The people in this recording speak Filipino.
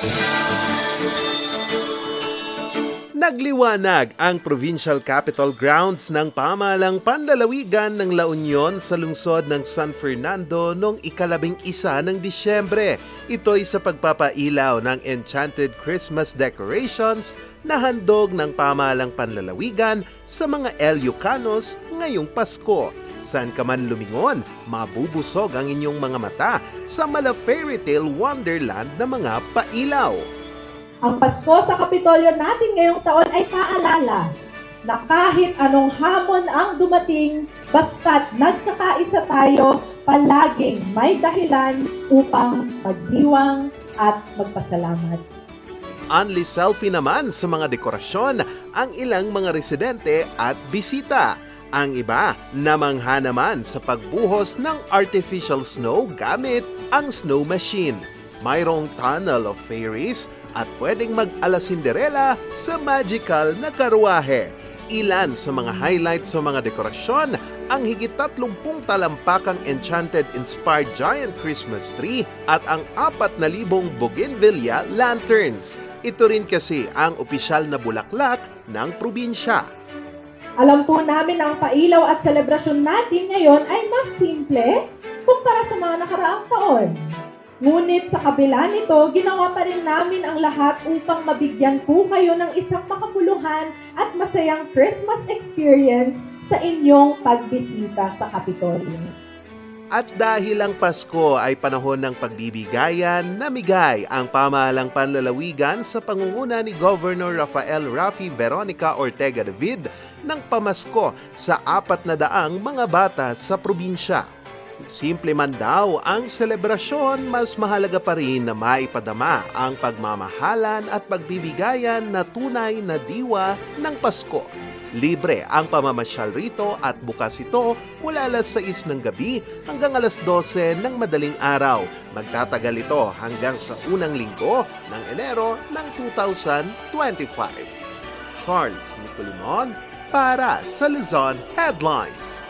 Música Nagliwanag ang Provincial Capital Grounds ng pamalang panlalawigan ng La Union sa lungsod ng San Fernando noong ikalabing isa ng Disyembre. Ito'y sa pagpapailaw ng Enchanted Christmas decorations na handog ng pamalang panlalawigan sa mga Eleucanos ngayong Pasko. Saan ka man lumingon, mabubusog ang inyong mga mata sa mala fairy tale wonderland na mga pailaw. Ang Pasko sa Kapitolyo natin ngayong taon ay paalala na kahit anong hamon ang dumating, basta't nagkakaisa tayo, palaging may dahilan upang magdiwang at magpasalamat. Only selfie naman sa mga dekorasyon ang ilang mga residente at bisita. Ang iba namangha naman sa pagbuhos ng artificial snow gamit ang snow machine. Mayroong tunnel of fairies at pwedeng mag-ala Cinderella sa magical na karwahe. Ilan sa mga highlights sa mga dekorasyon ang higit 30 talampakang Enchanted-inspired giant Christmas tree at ang 4,000 bougainvillea lanterns. Ito rin kasi ang opisyal na bulaklak ng probinsya. Alam po namin na ang pailaw at selebrasyon natin ngayon ay mas simple kumpara sa mga nakaraang taon. Ngunit sa kabila nito, ginawa pa rin namin ang lahat upang mabigyan po kayo ng isang makabuluhan at masayang Christmas experience sa inyong pagbisita sa Kapitolyo. At dahil ang Pasko ay panahon ng pagbibigayan, namigay ang pamahalang panlalawigan sa pangunguna ni Governor Rafael Rafi Veronica Ortega David ng pamasko sa apat na daang mga bata sa probinsya. Simple man daw ang selebrasyon, mas mahalaga pa rin na maipadama ang pagmamahalan at pagbibigayan na tunay na diwa ng Pasko. Libre ang pamamasyal rito at bukas ito mula alas 6 ng gabi hanggang alas 12 ng madaling araw. Magtatagal ito hanggang sa unang linggo ng Enero ng 2025. Charles Nicolimon para sa Luzon Headlines.